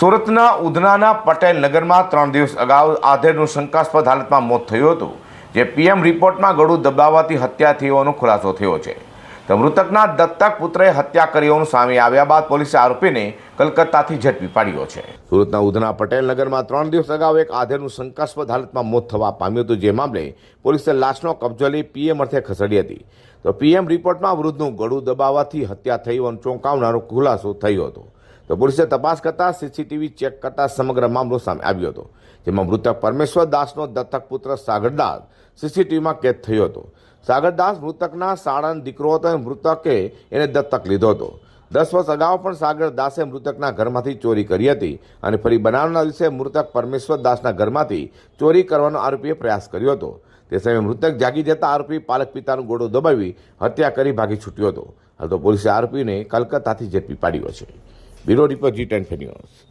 સુરતના ઉધનાના પટેલ નગરમાં ત્રણ દિવસ અગાઉ આધેડનું શંકાસ્પદ હાલતમાં મોત થયું હતું, જે પીએમ રિપોર્ટમાં ગળું દબાવવાથી હત્યા થઈ હોવાનો ખુલાસો થયો છે. તો મૃતકના દત્તક પુત્રે હત્યા કરી હોવાનું સામે આવ્યા બાદ પોલીસે આરોપીને કલકત્તાથી ઝડપી પાડ્યો છે. સુરતના ઉધના પટેલ નગરમાં ત્રણ દિવસ અગાઉ એક આધેડનું શંકાસ્પદ હાલતમાં મોત થવા પામ્યું હતું, જે મામલે પોલીસે લાશનો કબજો લઈ પીએમ અર્થે ખસેડી હતી. તો પીએમ રિપોર્ટમાં વૃદ્ધનું ગળું દબાવવાથી હત્યા થઈ હોવાનો ચોંકાવનારો ખુલાસો થયો હતો. તો પોલીસે તપાસ કરતા સીસીટીવી ચેક કરતા સમગ્ર મામલો સામે આવ્યો હતો, જેમાં મૃતક પરમેશ્વર દાસનો દત્તક પુત્ર સાગરદાસ સીસીટીવીમાં કેદ થયો હતો. સાગરદાસ મૃતકના સાળંદ દીકરો હતો અને મૃતકે એને દત્તક લીધો હતો. દસ વર્ષ અગાઉ પણ સાગર દાસે મૃતકના ઘરમાંથી ચોરી કરી હતી અને ફરી બનાવના દિવસે મૃતક પરમેશ્વર દાસના ઘરમાંથી ચોરી કરવાનો આરોપીએ પ્રયાસ કર્યો હતો. તે સમયે મૃતક જાગી જતા આરોપી પાલક પિતાનો ગોળો દબાવી હત્યા કરી ભાગી છૂટ્યો હતો. હાલ તો પોલીસે આરોપીને કલકત્તાથી ઝડપી પાડ્યો છે. Bureau report G ten news